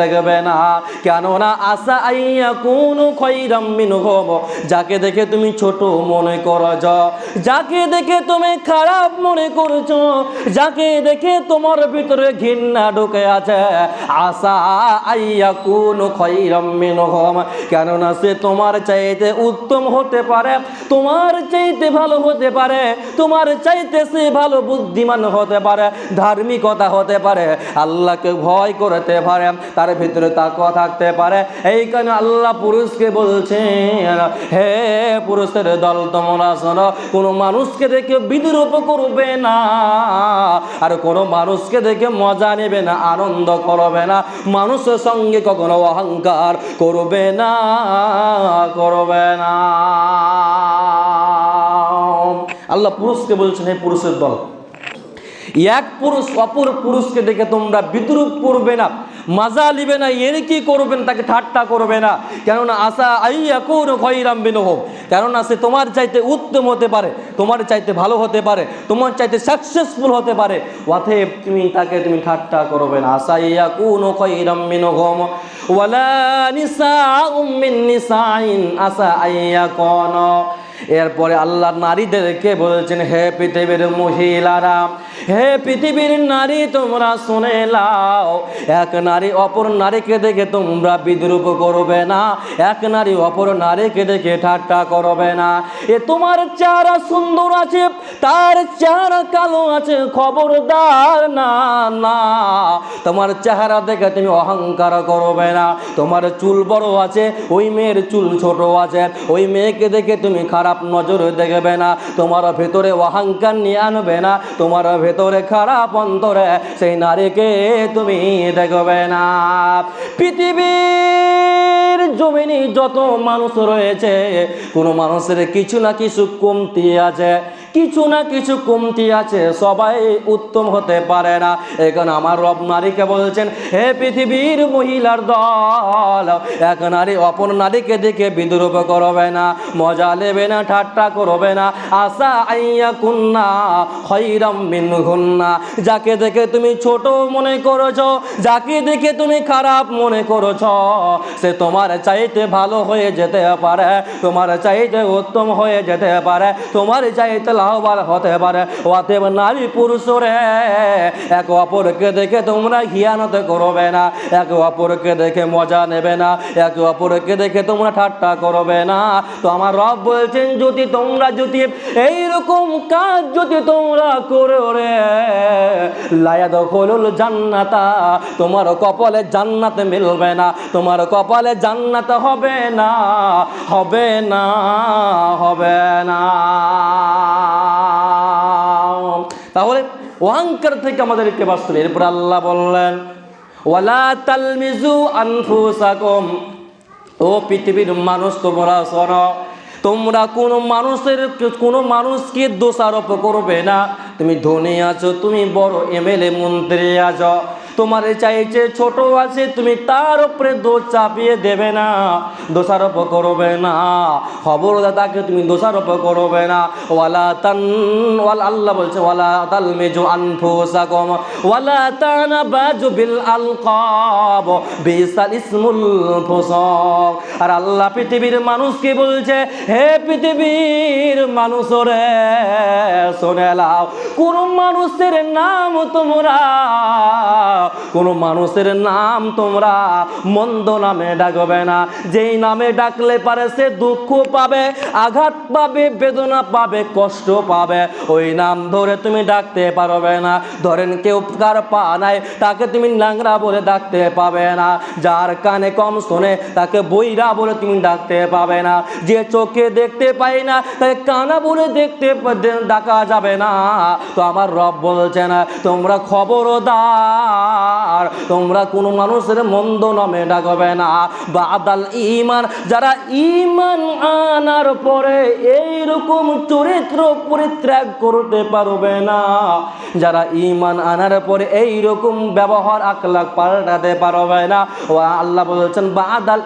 দেখবে না। কেননা আশা আইয়া কোন যাকে দেখে তুমি ছোট মনে যাকে দেখে তুমি খারাপ মনে করছ, যাকে দেখে তোমার ভিতরে ঘৃণা ঢুকে আছে, আশা আইয়া কোন কেননা সে তোমার চাইতে উত্তম হতে পারে, তোমার চাইতে ভালো হতে পারে, তোমার চাইতে সে ভালো বুদ্ধিমান হতে পারে, ধার্মিকতা হতে পারে, আল্লাহকে ভয় করতে পারে। তার ভিতরে তাকওয়া থাকতে পারে। এই কারণে আল্লাহ পুরুষকে বলছেন, হে পুরুষের দল, তোমরা শোনো, কোনো মানুষকে দেখে বিদ্রুপ করবে না, আর কোনো মানুষকে দেখে মজা নেবে না, আনন্দ করবে না। মানুষের সঙ্গে কখনো অহংকার করবে না করবে না। আল্লাহ পুরুষকে বলছেন, হে পুরুষের দল, এক পুরুষ অপর পুরুষকে দেখে তোমরা বিদ্রুপ করবে না মাজা নিবে না, এর কি করবেন, তাকে ঠাট্টা করবে না। কেননা আশা আইয়া কোন খয়রাম বিনহ কেননা সে তোমার চাইতে উত্তম হতে পারে, তোমার চাইতে ভালো হতে পারে, তোমার চাইতে সাকসেসফুল হতে পারে। অতএব তুমি তাকে তুমি ঠাট্টা করবে না। আশা ইয়া কোন খয়রাম বিনহম ওয়ালা আশা আইয়া কোন এরপরে আল্লাহ নারীদেরকে বলছেন, হে পৃথিবীর মহিলারা, হে পৃথিবীর নারী, তোমরা শুনে লাও এক নারী, অপর নারীকে দেখে তোমরা বিদ্রুপ করবে না। এক নারী, অপর নারীকে দেখে ঠাট্টা করবে না। এ তোমার চেহারা সুন্দর আছে, তার চেহারা কালো আছে, খবরদার না না। তোমার চেহারা দেখে তুমি অহংকার করবে না। তোমার চুল বড় আছে, ওই মেয়ের চুল ছোট আছে, ওই মেয়েকে দেখে তুমি খারাপ নজরে দেখবে না। তোমার ভেতরে অহংকার নিয়ে আনবে না, তোমার ভেতরে খারাপ অন্তরে সেই নারীকে তুমি দেখবে না পৃথিবীর জমিনে যত মানুষ রয়েছে কোনো মানুষের কিছু না কিছু কমতি আছে। কিছু না কিছু কমতি আছে, সবাই উত্তম হতে পারে না। এখন আমার রব নারীকে বলছেন, হে পৃথিবীর মহিলার দল, এক নারী অপর নারীকে দেখে বিদ্রুপ করবে না, মজা নেবে না, ঠাট্টা করবে না। আশা আইয়া কুন্না খৈরাম মিন ঘুন্না। যাকে দেখে তুমি ছোট মনে করেছ, যাকে দেখে তুমি খারাপ মনে করেছ, সে তোমার চাইতে ভালো হয়ে যেতে পারে, তোমার চাইতে উত্তম হয়ে যেতে পারে, তোমার চাইতে লাভবান হতে পারে। অতএব নারী পুরুষ রে, এক অপরকে দেখে তোমরা হিয়ানত করবে না। এক অপরকে দেখে মজা নেবে না। এক অপরকে দেখে তোমরা ঠাট্টা করবে না। তো আমার রব বলছেন, যদি তোমরা যদি এইরকম কাজ যদি তোমরা করে রে লায়াদ হলুল জান্নাতা, তোমার কপালে জান্নাত মিলবে না। তোমার কপালে জান্নাত হবে না হবে না হবে না। তাহলে অহংকার থেকে আমাদেরকে বাঁচতে হবে এরপর আল্লাহ বললেন, ওয়ালা তালমিজু আনফুসাকুম। ও পৃথিবীর মানুষ, তোমরা শোনো, তোমরা কোনো মানুষের, কোনো মানুষকে দোষারোপ করবে না। তুমি ধনী আছো, তুমি বড় এম এল এ মন্ত্রী আছো। তোমার চাইছে ছোট আছে, তুমি তার উপরে দোষ চাপিয়ে দেবে না, দোষারোপ করবে না। খবরদার তাকে তুমি দোষারোপ করবে না। ওয়ালা তান, ওয়াল, আল্লাহ বলছে, ওয়ালা তাল মেজু আনফুসাকুম, ওয়ালা তানাবাজু বিল আলকাব, বিসাল ইসমুল ফুসক। আর আল্লাহ পৃথিবীর মানুষকে বলছে? হে পৃথিবীর মানুষ রে, শুনে লাও কোন মানুষের নাম তোমরা কোন মানুষের নাম তোমরা মন্দ নামে ডাকবে না। যেই নামে ডাকলে পারে সে দুঃখ পাবে, আঘাত পাবে, বেদনা পাবে, কষ্ট পাবে। ওই নাম ধরে তুমি ডাকতে পারবে না। ধরেন কেউ কার পা নাই, তাকে তুমি নাংরা বলে ডাকতে পাবে না। যার কানে কম শোনে, তাকে বইরা বলে তুমি ডাকতে পাবে না। যে চোখে দেখতে পাই না তাকে কানা বলে দেখতে ডাকা যাবে না। তো আমার রব বলছে না তোমরা খবরদার। তোমরা কোনো মানুষের মন্দ নামে ডাকবে না। বাদাল ইমান যারা ইমান আনার পরে এইরকম চরিত্র পরিত্যাগ করতে পারবে না। যারা ইমান আনার পরে এইরকম ব্যবহার আকলাক পাল্টাতে পারবে না। ও আল্লাহ বলছেন, বাদাল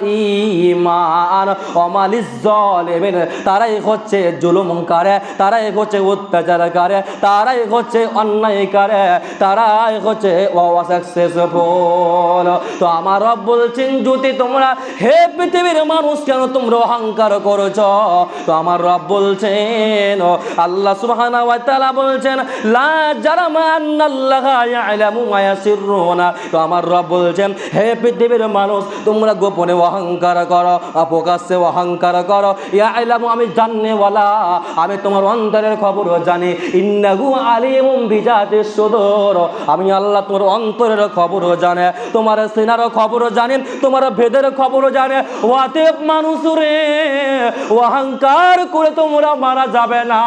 ইমান অমালিস জলেমেন তারাই হচ্ছে জুলুম করে তারাই হচ্ছে অত্যাচার করে তারাই হচ্ছে অন্যায় করে তারাই হচ্ছে তো আমার রব বলছেন যদি তোমরা হে পৃথিবীর মানুষ, কেন তোমরা অহংকার করেছ? তো আমার রব বলছেন, আল্লাহ বলছেন তো আমার রব বলছেন, হে পৃথিবীর মানুষ, তোমরা গোপনে অহংকার করো প্রকাশ্যে অহংকার করো। ইয়ালামু, আমি জাননেওয়ালা আমি তোমার অন্তরের খবরও জানি। ইন্নাহু আলিমুম বিজাতিস সুদূর। আমি আল্লাহ তোমার অন্তরের খবরও জানে, তোমার সিনার খবরও জানে, তোমার ভেদের খবরও জানে। ওয়াতেব মানুষ রে, অহংকার করে তোমরা মারা যাবে না।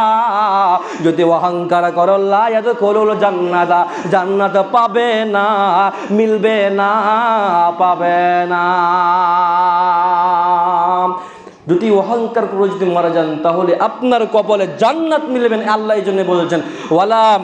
যদি অহংকার করো লায়াত করল জান্নাতা, জান্নাত পাবে না, মিলবে না, পাবে না। যদি অহংকার করে যদি মারা যান, তাহলে আপনার কপালে জান্নাত মিলবেন আল্লাহ এই জন্য বলেছেন, ওয়ালাম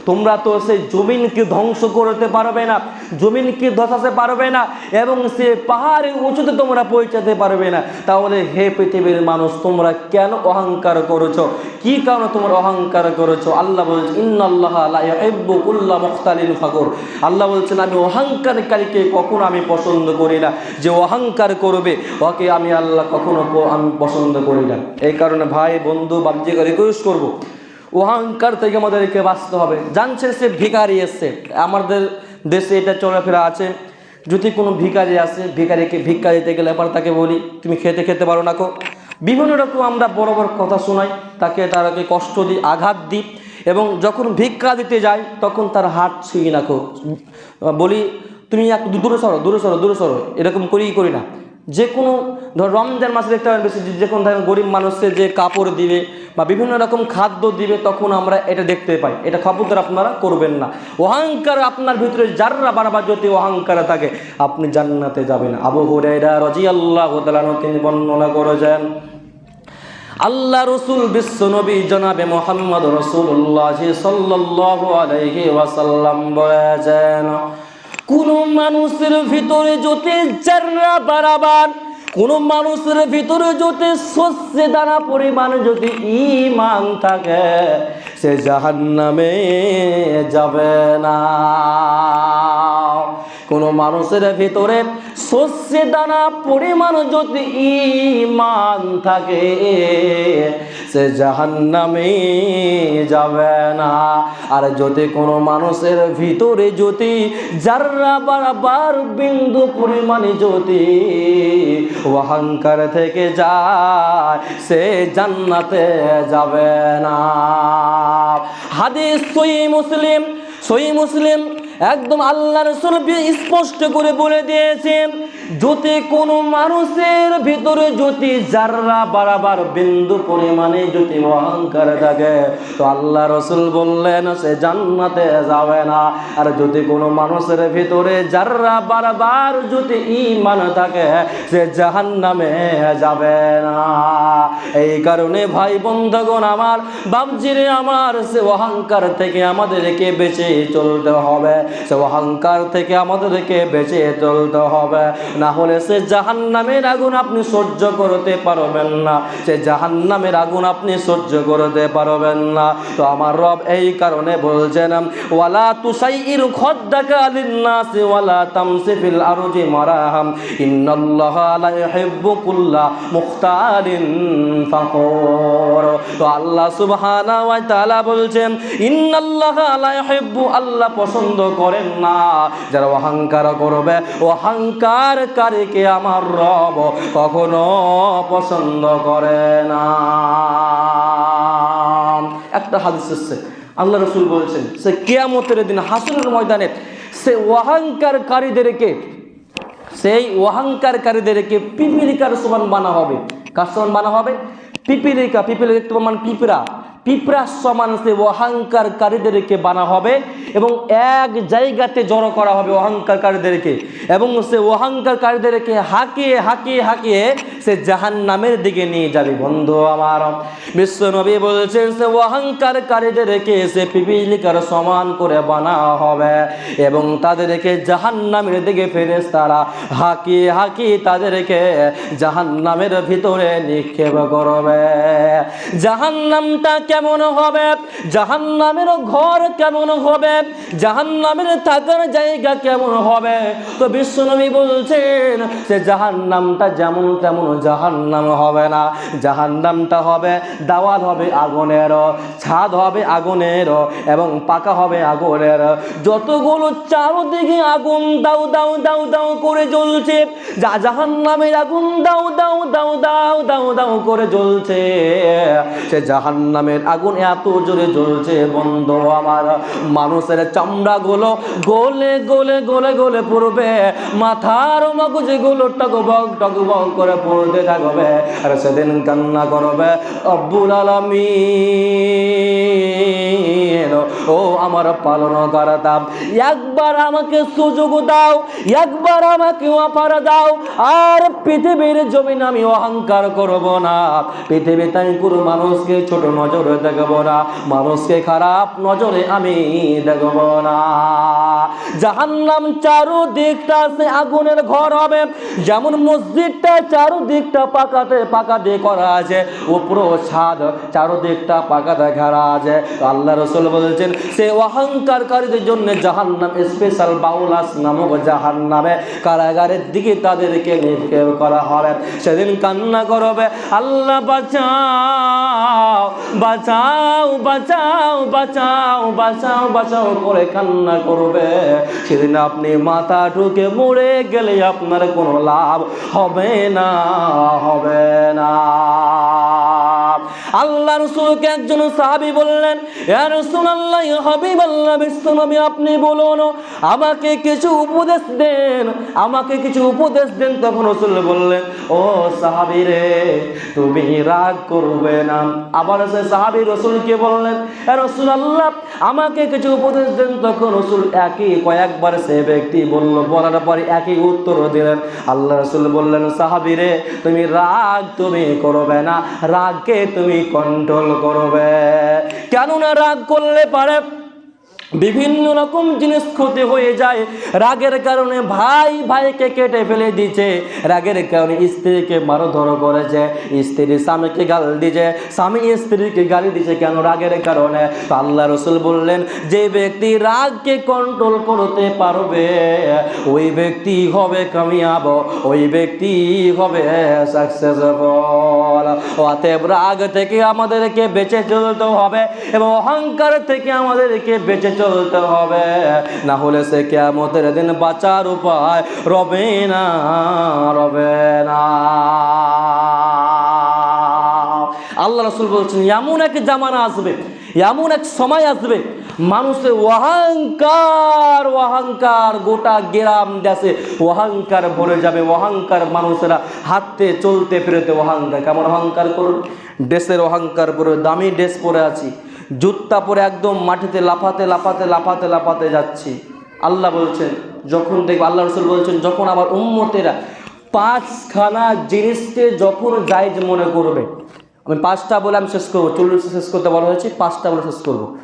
তোমরা তো সেই জমিনকে ধ্বংস করতে পারবে না, জমিনকে ধসাতে পারবে না, এবং সে পাহাড়ের উঁচুতে তোমরা পৌঁছাতে পারবে না। তাহলে হে পৃথিবীর মানুষ, তোমরা কেন অহংকার করেছ? কি কারণে তোমরা অহংকার করেছ? আল্লাহ বলছে কুল্লা মুখতালিন ফাকুর। আল্লাহ বলছেন, আমি অহংকারকারীকে কখনো আমি পছন্দ করি না, যে অহংকার করবে। ওকে আমি আল্লাহ কখনো আমি পছন্দ করি না। এই কারণে ভাই, বন্ধু বাবজিকে রিকোয়েস্ট করব। অহংকার থেকে আমাদেরকে বাঁচতে হবে। জানছে সে ভিখারি এসছে। আমাদের দেশে এটা চলাফেরা আছে। যদি কোনো ভিকারি আসে, ভিখারিকে ভিক্ষা দিতে গেলে এবার তাকে বলি, তুমি খেতে খেতে পারো না কো। বিভিন্ন রকম আমরা বড় বড় কথা শোনাই, তাকে তাকে কষ্ট দিই, আঘাত দিই এবং যখন ভিক্ষা দিতে যাই, তখন তার হাত ছুঁই না কো। বলি, তুমি এক দূরে সরো দূরে সরো দূরে সরো। এরকম করেই করি না। যে কোনো, ধর রমজান মাসে দেখতে পাবেন বেশি যে- কোনো ধরেন গরিব মানুষকে যে কাপড় দিবে বা বিভিন্ন রকম খাদ্য দিবে, তখন আমরা এটা দেখতে পাই। এটা খবরদার আপনারা করবেন না। অহংকার আপনার ভিতরে যাররা বারবার যদি অহংকার থাকে, আপনি জান্নাতে যাবেন আবু হুরাইরা রাদিয়াল্লাহু তাআলা তিনি বর্ণনা করেছেন, আল্লাহ রসুল বিশ্ব নবী জনাবে মোহাম্মদ রসুল্লাহ সাল্লাল্লাহু আলাইহি ওয়াসাল্লাম বলেছেন কোন মানুষের ভিতরে যদি জাররা বাড়াবার কোন মানুষের ভিতরে যদি শস্যে দানা পরিমাণ যদি ইমান থাকে, সে জাহান্নামে যাবে না। কোনো মানুষের ভিতরে শস্যে দানা পরিমাণ যদি ইমান থাকে, সে জাহান্নামে যাবে না। আর যদি কোনো মানুষের ভিতরে যদি যাররা বারবার বিন্দু পরিমাণে যদি অহংকার থেকে যায়, সে জান্নাতে যাবে না। হাদিস সই মুসলিম সই মুসলিম একদম আল্লাহ রসুল স্পষ্ট করে বলে দিয়েছেন যদি কোনো মানুষের ভিতরে যদি যাররা বারাবার বিন্দু পরিমাণে যদি অহংকার থাকে তো আল্লাহ রসুল বললেন, সে জান্নাতে যাবে না। আর যদি কোনো মানুষের ভিতরে যাররা বারবার যদি ইমান থাকে, সে জাহান্নামে যাবে না। এই কারণে ভাই বন্ধগণ, আমার বাবজিরে আমার, সে অহংকার থেকে আমাদেরকে বেঁচে চলতে হবে। সে অহংকার থেকে আমাদেরকে বেঁচে চলতে হবে। না হলে সে জাহান্নামের আগুন আপনি সহ্য করতে পারবেন না। সে জাহান্নামের আগুন আপনি সহ্য করতে পারবেন না। তো আমার রব এই কারণে বলছেন, ওয়ালা তুসাইর খদ্দাকা লিন্নাস ওয়ালা তামসি ফিল আরজি মারাহাম। ইন্নাল্লাহ লা ইউহিব্বু কুল্লা মুখতারিন ফাখুর। তো আল্লাহ সুবহানাহু ওয়া তাআলা বলছেন, ইন্নাল্লাহ লা ইউহিব্বু আল্লাহ পছন্দ করেন না। যারা অহংকার করবে অহংকারকারীকে আমার রব কখনো পছন্দ করে না। একটা হাদিস এসছে আল্লাহ রসুল বলছেন, সে কেয়ামতের দিন হাসনের ময়দানে সে অহংকারকারীদেরকে, সেই অহংকারকারীদেরকে পিপিলিকার সমান বানা হবে। কার সমান বানা হবে? পিপিলিকা পিপিলিকা মানে পিঁপড়া। পিঁপড়ার সমান সে অহংকারকারীদেরকে বানা হবে এবং এক জায়গাতে জড়ো করা হবে অহংকারকারীদেরকে। এবং সে অহংকারকারীদেরকে হাঁকিয়ে হাঁকিয়ে হাঁকিয়ে সে জাহান নামের দিকে নিয়ে যাবে। বন্ধু আমার বিশ্ব নবী বলছেন, সে অহংকারকারীদেরকে সে পিপিলিকার সমান করে বানা হবে এবং তাদেরকে জাহান নামের দিকে ফেরেস তারা হাকি হাকি তাদেরকে জাহান নামের ভিতরে নিক্ষেপ করবে। জাহান নামটা কেমন হবে? জাহান নামের ঘর কেমন হবে? জাহান নামের থাকার জায়গা কেমন হবে? তো বিশ্বনবী বলছেন, সে জাহান নামটা যেমন তেমন জাহান নাম হবে না। জাহান নামটা হবে দাওয়াল হবে আগুনের, ছাদ হবে আগুনের এবং পাকা হবে আগুনের। যতগুলো চারদিকে আগুন দাও দাও দাও দাও করে জ্বলছে, যা জাহান নামের আগুন দাও দাও দাও দাও দাও দাও করে জ্বলছে, সে জাহান নামের আগুন এত জোরে জ্বলছে, বন্ধ আমার মানুষের চামড়াগুলো। গলে গলে গলে গলে পড়বে, মাথার মগজগুলো টকবক টকবক করে পড়তে থাকবে, আর সেদিন কান্না করবে, আব্বুল আলমিন, ও আমার পালন করতাম একবার আমাকে সুযোগ দাও, একবার আমাকে অফার দাও, আর পৃথিবীর জমিন আমি অহংকার করব না। পৃথিবীতে আমি কোনো মানুষকে ছোট নজরে দেখব না। মানুষকে খারাপ নজরে আমি দেখব না। জাহান্নাম চারুদিকটা সে আগুনের ঘর হবে। যেমন মসজিদটা চারুদিকটা পাকাতে পাকা দিয়ে করা আছে, উপরও ছাদ চারুদিকটা পাকাতে ঘেরা আছে। আল্লাহ রসুল বলছেন, সে অহংকারকারীদের জন্য জাহান্নাম স্পেশাল বাউলাস নামক জাহান্নামে কারাগারের দিকে তাদেরকে নিক্ষেপ করা হবে। সেদিন কান্না করবে, আল্লাহ বাঁচাও। বাঁচাও বাঁচাও বাঁচাও বাঁচাও বাঁচাও করে কান্না করবে। সেদিন আপনি মাথা ঢুকে মরে গেলে আপনার কোনো লাভ হবে না হবে না। আল্লাহ রসুলকে একজন সাহাবি বললেন রাসূলুল্লাহ হাবিব আল্লাহ বিশ্বনবী, আপনি বলুন, আমাকে কিছু উপদেশ দেন। আমাকে কিছু উপদেশ দেন, তখন রসুল বললেন, ও সাহাবি রে, তুমি রাগ করবে না। আবার সে সাহাবি রসুলকে বললেন ইয়া আল্লাহ আমাকে কিছু উপদেশ দেন। তখন রসুল একই, কয়েকবার সে ব্যক্তি বলল, বলার পরে একই উত্তর দিলেন। আল্লাহ রসুল বললেন, সাহাবি রে, তুমি রাগ তুমি করবে না। রাগকে তুমি কন্ট্রোল করবে। কেননা রাগ করলে পারে বিভিন্ন রকম জিনিস ক্ষতি হয়ে যায়। রাগের কারণে ভাই ভাইকে কেটে ফেলে দিচ্ছে। রাগের কারণে স্ত্রীকে মারধর করেছে। স্ত্রী স্বামীকে গাল দিছে স্বামী স্ত্রীকে গালি দিছে কেন রাগের কারণে? আল্লাহ রসুল বললেন, যে ব্যক্তি রাগকে কন্ট্রোল করতে পারবে, ওই ব্যক্তি হবে কামিয়াব, ওই ব্যক্তি হবে সাকসেসফল অতএব রাগ থেকে আমাদেরকে বেঁচে চলতে হবে এবং অহংকার থেকে আমাদেরকে বেঁচে চলতে হবে। না হলে সে কেমতের দিন বাঁচার উপায় রবে না রবে না। আল্লাহ রসুল বলছেন, এমন এক জামানা আসবে, এমন এক সময় আসবে মানুষের অহংকার অহংকার গোটা গ্রাম দেশে অহংকার ভরে যাবে। অহংকার মানুষেরা হাতে চলতে, ফিরতে অহংকার। কেমন অহংকার করুন? ড্রেসের অহংকার পরে দামি ড্রেস পরে আছি। জুত্তা পরে একদম মাটিতে লাফাতে লাফাতে লাফাতে লাফাতে যাচ্ছি। আল্লাহ বলছেন, যখন দেখবে আল্লাহ রসুল বলছেন, যখন আমার উম্মতেরা পাঁচখানা জিনিসকে যখন জায়জ মনে করবে, আমি পাঁচটা বলে আমি শেষ করব চল্লিশ শেষ করতে বলা হয়েছে, পাঁচটা বলে শেষ করব।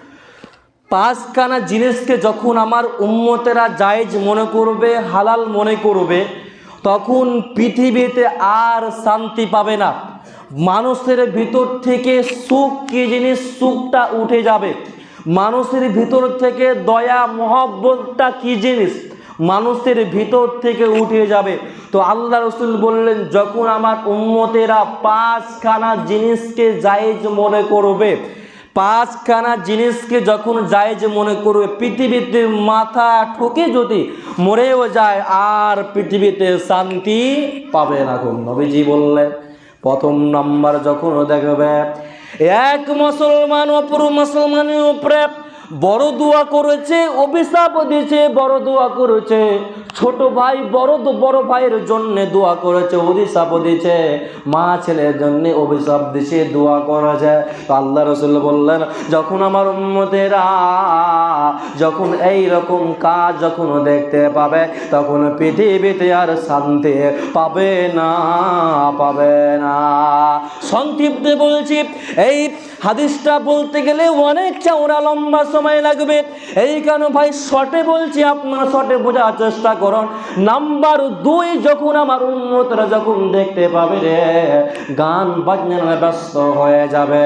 পাঁচখানা জিনিসকে যখন আমার উম্মতেরা জায়েজ মনে করবে, হালাল মনে করবে, তখন পৃথিবীতে আর শান্তি পাবে না। মানুষের ভিতর থেকে সুখ কি জিনিস? সুখটা উঠে যাবে। মানুষের ভিতর থেকে দয়া, মহব্বতটা কি জিনিস? মানুষের ভিতর থেকে উঠে যাবে। তো আল্লাহ রসুল বললেন, যখন আমার উম্মতেরা পাঁচখানা জিনিসকে জায়েজ মনে করবে, পাঁচখানা জিনিসকে যখন জায়েজ মনে করবে, পৃথিবীতে মাথা ঠুকে যদি মরেও যায়, আর পৃথিবীতে শান্তি পাবে না কোন নবীজি বললেন প্রথম নাম্বার যখন দেখবে, এক মুসলমান অপর মুসলমানের উপরে বড় দোয়া করেছে, অভিশাপ দিয়েছে, বড় দোয়া করেছে। ছোট ভাই, বড় তো বড় ভাইয়ের জন্য দোয়া করেছে অভিশাপ দিয়েছে। মা ছেলের জন্য অভিশাপ দিছে, দোয়া করেছে। তো আল্লাহ রসুল বললেন, যখন আমার উম্মতেরা যখন এই রকম কাজ যখন দেখতে পাবে, তখন পৃথিবীতে আর শান্তি পাবে না পাবে না। সংক্ষিপ্তে বলছি, এই হাদিসটা বলতে গেলে অনেক চওড়া, লম্বা সময় লাগবে। এই কেন ভাই? শর্টে বলছি, আপনারা শর্টে বোঝার চেষ্টা করুন নাম্বার দুই, যখন আমার উন্নতরা যখন দেখতে পাবে রে, গান বাজনা ব্যস্ত হয়ে যাবে।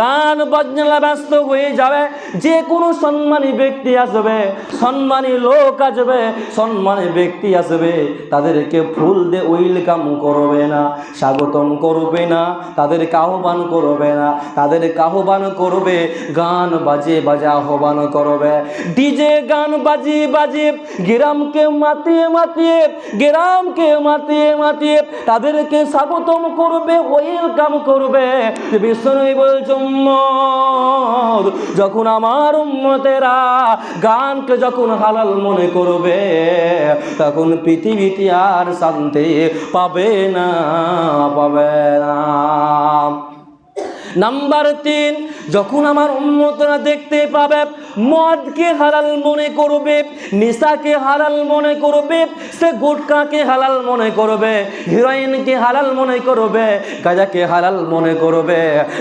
গান বাজনা ব্যস্ত হয়ে যাবে, যে কোনো সম্মানী ব্যক্তি আসবে, সম্মানী লোক আসবে, সম্মানী ব্যক্তি আসবে, তাদেরকে ফুল দিয়ে ওয়েলকাম করবে না, স্বাগতম করবে না, তাদেরকে আহ্বান করবে না, তাদেরকে আহ্বান করবে, গান বাজে বাজে আহ্বান করবে। ডিজে গান বাজিয়ে বাজিয়ে গ্রামকে মাতিয়ে মাতিয়ে, গ্রামকে মাতিয়ে মাতিয়ে তাদেরকে স্বাগতম করবে, ওয়েলকাম করবে। বিষ্ণু বলছ যখন আমার উম্মতেরা গানকে যখন হালাল মনে করবে, তখন পৃথিবীতে আর শান্তি পাবে না পাবে না। নাম্বার তিন, যখন আমার উন্মতরা দেখতে পাবে মদকে হারাল মনে করবে নিশাকে হারাল মনে করবে সে গুটকাকে হালাল মনে করবে হিরোইনকে হালাল মনে করবে গাজাকে হালাল মনে করবে,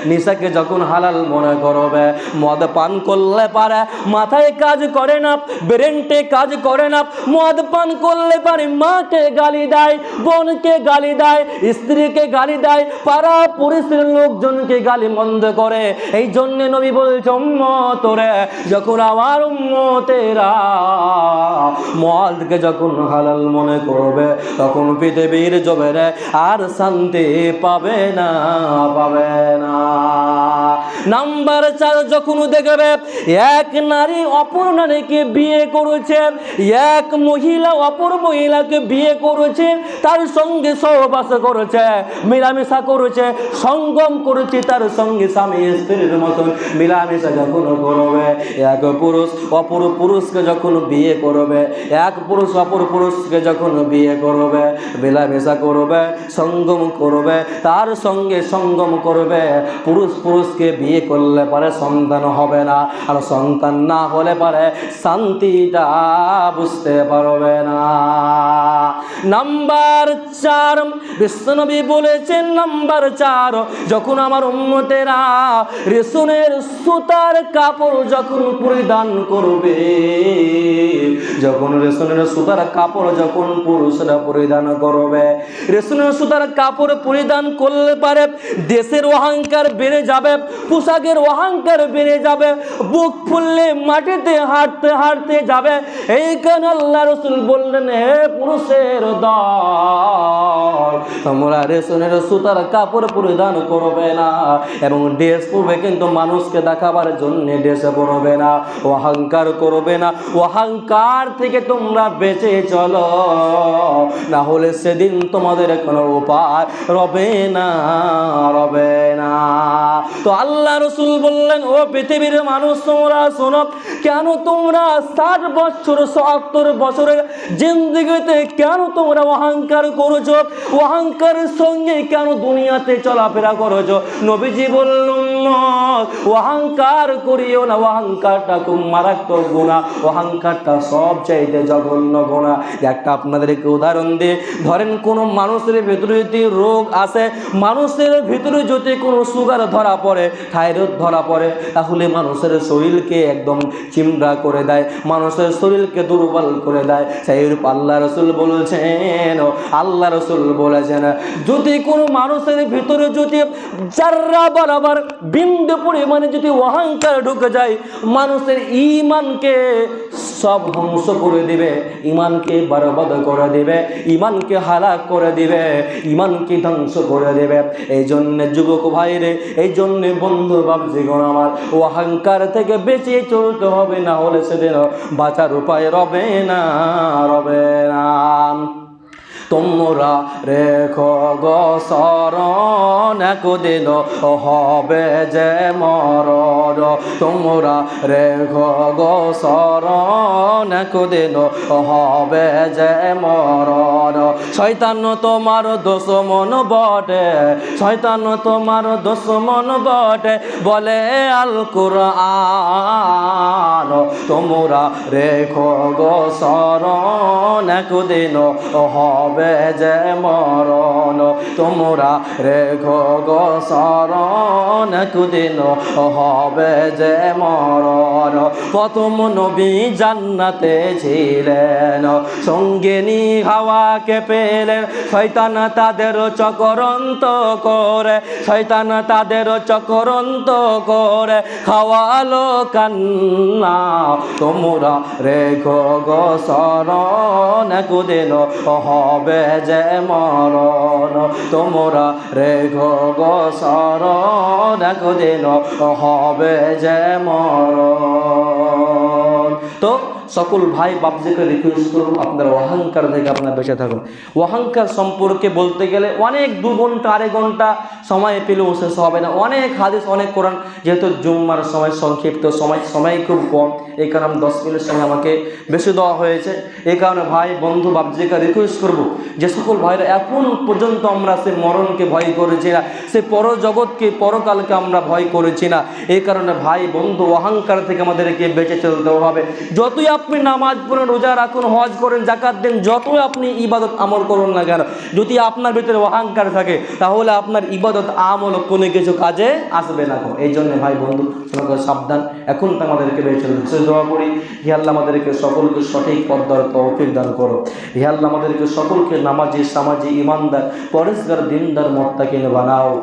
নিশাকে যখন হালাল মনে করবে, মদ পান করলে পারে, মাথায় কাজ করে না ব্রেনটে কাজ করে না, মদ পান করলে পারে, মাকে গালি দেয়, বোনকে গালি দেয়, স্ত্রীকে গালি দেয়, পাড়া পুরুষের লোকজনকে গালি মন্দ করে। এই জন্য নবী বলছে তোরে, যখন আমার উম্মতেরা মদকে যখন হালাল মনে করবে, তখন পৃথিবীর জবেরে আর শান্তি পাবে না পাবে না। নাম্বার চার যখন দেখবে, এক নারী অপর নারীকে বিয়ে করেছে, এক মহিলা অপর মহিলাকে বিয়ে করেছে, তার সঙ্গে সহবাস করেছে, মিলামেশা করেছে, সঙ্গম করেছে, তার সঙ্গে স্বামী স্ত্রীর মতন মিলামেশা যখন করবে, এক পুরুষ অপর পুরুষকে যখন বিয়ে করবে, এক পুরুষ অপর পুরুষকে যখন বিয়ে করবে, মেলামেশা করবে, সঙ্গম করবে, তার সঙ্গে সঙ্গম করবে, পুরুষ পুরুষকে বিয়ে করলে পারে সন্তান হবে না। আর সন্তান না হলে পারে শান্তিটা বুঝতে পারবে না। নাম্বার চার, বিশ্বনবী বলেছেন, নাম্বার চার, যখন আমার উম্মতেরা রেশনের সুতার কাপড় যখন পরিধান করবে, যখন রেশনের সুতার কাপড় যখন পুরুষরা পরিধান করবে? রেশনের সুতার কাপড় পরিধান করলে পারে, দেশের অহংকার বেড়ে যাবে, পোশাকের অহংকার বেড়ে যাবে, বুক ফুললে মাটিতে হাঁটতে হাঁটতে যাবে। এইখানে আল্লাহ রসুল বললেন, হে পুরুষের দল, তোমরা রেশনের সুতার কাপড় পরিধান করবে না এবং ড্রেস পরবে কিন্তু মানুষকে দেখাবার জন্য ড্রেসে পরবে না, অহংকার করবে না। অহংকার থেকে তোমরা বেঁচে চলো। না হলে সেদিন তোমাদের কোনো উপায় রবে না রবে না। তো আল্লাহ রসুল বললেন, ও পৃথিবীর মানুষ, তোমরা শোনো, কেন তোমরা ষাট বছর, সত্তর বছরের জিন্দিগিতে কেন তোমরা অহংকার করছ? অহংকারের সঙ্গে কেন দুনিয়াতে চলাফেরা করছ? নবীজি বললুম অহংকার করিও না, অহংকারটা খুব মারাত্মক গুণা অহংকারটা সব চাইতে জঘন্য গোনা গুণা একটা আপনাদেরকে উদাহরণ দিয়ে, ধরেন কোনো মানুষের ভিতরে যদি রোগ আসে, মানুষের ভিতরে যদি কোনো সুগার ধরা পড়ে থাইরয়েড ধরা পড়ে, তাহলে মানুষের শরীরকে একদম চিমড়া করে দেয়, মানুষের শরীরকে দুর্বল করে দেয়। সেই রূপ আল্লাহ রসুল বলেছেন আল্লাহ রসুল বলেছেন, যদি কোনো মানুষের ভিতরে যদি যার্রা বরাবর বিন্দু পরিমাণে যদি অহংকার ঢুকে যায়, মানুষের ইমানকে সব ধ্বংস করে দিবে ইমানকে বরবাদ করে দিবে ইমানকে হালাক করে দিবে ইমানকে ধ্বংস করে দেবে। এই জন্য যুবক ভাইরে এই জন্য বন্ধু বাবজিগণ আমার, ও অহংকার থেকে বেঁচে চলতে হবে, না হলে সেদিন বাঁচার উপায় রবে না রবে না। তোমরা রেখো গো শরণ, একদিন হবে যে মরণ। তোমরা রেখো গো শরণ, একদিন হবে যে মরণ। শয়তান তোমার দুশ্মন বটে, শয়তান তোমার দুশ্মন বটে, বলে আল কুরআন। তোমরা রেখো গো শরণ, একদিন হবে যে মরণ। তোমরা রেখো গো শরণ, একদিন হবে যে মরণ। প্রথম নবী জান্নাতে ছিলেন। সঙ্গিনী হাওয়াকে পেলেন শয়তান তাদের চকরন্ত করে, শয়তান তাদের চকরন্ত করে খাওয়ালো কান্না। তোমরা রেখো গো শরণ, একদিন হবে যে মরণ। তোমরা রেখো গো দেখো একদিন হবে যে মরণ। তো সকল ভাই বাপজিকে রিকোয়েস্ট করুন, আপনার অহংকার থেকে আপনার বেঁচে থাকুন। অহংকার সম্পর্কে বলতে গেলে অনেক দু ঘণ্টা, আড়াই ঘণ্টা সময় পেলেও শেষ হবে না। অনেক হাদিস, অনেক কোরআন, যেহেতু জুম্মার সময়, সংক্ষিপ্ত সময় সময় খুব কম। এই কারণে দশ মিনিট সময় আমাকে বেশি দেওয়া হয়েছে। এই কারণে ভাই, বন্ধু, বাপজিকে রিকোয়েস্ট করব যে সকল ভাইরা এখন পর্যন্ত আমরা সে মরণকে ভয় করেছি না, সে পরজগৎকে, পরকালকে আমরা ভয় করেছি না। এই কারণে ভাই, বন্ধু, অহংকার থেকে আমাদেরকে বেঁচে চলতে হবে। যতই আপনি নামাজ পড়েন রোজা রাখুন, হজ করেন জাকাত দেন, যতই আপনি ইবাদত আমল করুন না কেন, যদি আপনার ভিতরে অহংকার থাকে, তাহলে আপনার ইবাদত আমল কোনো কিছু কাজে আসবে না এই জন্য ভাই বন্ধু তোমাকে সাবধান, এখন তো আমাদেরকে চলতে বিশেষ দোয়া করি হে আল্লাহ আমাদেরকে সকলকে সঠিক পথ দেওয়ার তৌফিক দান করো। হে আল্লাহ আমাদেরকে সকলকে নামাজি, সামাজি ইমানদার পরেশগার, দিনদার, মত্তাকিন বানাও।